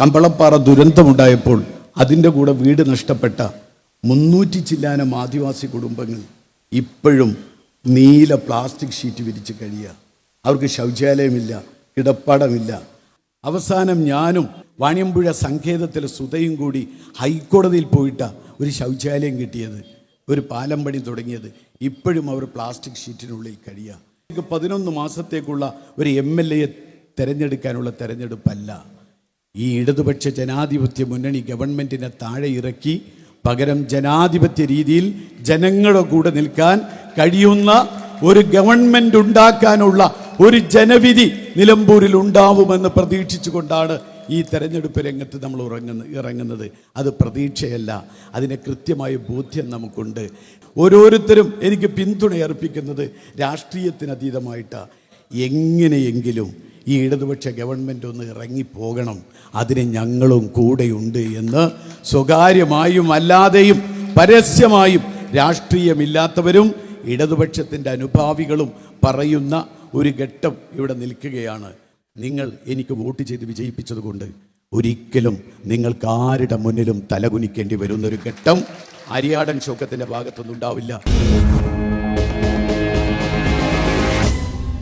കമ്പളപ്പാറ ദുരന്തമുണ്ടായപ്പോൾ അതിന്റെ കൂടെ വീട് നഷ്ടപ്പെട്ട മുന്നൂറ്റി ചില്ലാനം ആദിവാസി കുടുംബങ്ങൾ ഇപ്പോഴും നീല പ്ലാസ്റ്റിക് ഷീറ്റ് വിരിച്ച് കഴിയുക. അവർക്ക് ശൗചാലയമില്ല കിടപ്പാടമില്ല. അവസാനം ഞാനും വാണിയമ്പുഴ സങ്കേതത്തിലെ സുതയും കൂടി ഹൈക്കോടതിയിൽ പോയിട്ട ഒരു ശൗചാലയം കിട്ടിയത് ഒരു പാലം പണി തുടങ്ങിയത്. ഇപ്പോഴും അവർ പ്ലാസ്റ്റിക് ഷീറ്റിനുള്ളിൽ കഴിയുക. പതിനൊന്ന് മാസത്തേക്കുള്ള ഒരു എം എൽ എയെ തെരഞ്ഞെടുക്കാനുള്ള തെരഞ്ഞെടുപ്പല്ല. ഈ ഇടതുപക്ഷ ജനാധിപത്യ മുന്നണി ഗവൺമെന്റിനെ താഴെ ഇറക്കി പകരം ജനാധിപത്യ രീതിയിൽ ജനങ്ങളുടെ കൂടെ നിൽക്കാൻ കഴിയുന്ന ഒരു ഗവൺമെന്റ് ഉണ്ടാക്കാനുള്ള ഒരു ജനവിധി നിലമ്പൂരിൽ ഉണ്ടാവുമെന്ന് പ്രതീക്ഷിച്ചുകൊണ്ടാണ് ഈ തെരഞ്ഞെടുപ്പ് രംഗത്ത് നമ്മൾ ഉറങ്ങുന്ന ഇറങ്ങുന്നത്. അത് പ്രതീക്ഷയല്ല. അതിനെ കൃത്യമായ ബോധ്യം നമുക്കുണ്ട്. ഓരോരുത്തരും എനിക്ക് പിന്തുണയർപ്പിക്കുന്നത് രാഷ്ട്രീയത്തിനതീതമായിട്ടാണ് എങ്ങനെയെങ്കിലും ഈ ഇടതുപക്ഷ ഗവൺമെന്റ് ഒന്ന് ഇറങ്ങിപ്പോകണം. അതിന് ഞങ്ങളും കൂടെയുണ്ട് എന്ന് സ്വകാര്യമായും അല്ലാതെയും പരസ്യമായും രാഷ്ട്രീയമില്ലാത്തവരും ഇടതുപക്ഷത്തിന്റെ അനുഭാവികളും പറയുന്ന ഒരു ഘട്ടം ഇവിടെ നിൽക്കുകയാണ്. നിങ്ങൾ എനിക്ക് വോട്ട് ചെയ്ത് വിജയിപ്പിച്ചതുകൊണ്ട് ഒരിക്കലും നിങ്ങൾക്ക് ആരുടെ മുന്നിലും തലകുനിക്കേണ്ടി വരുന്ന ഒരു ഘട്ടം അരിയാടൻ ശോകത്തിന്റെ ഭാഗത്തൊന്നും ഉണ്ടാവില്ല.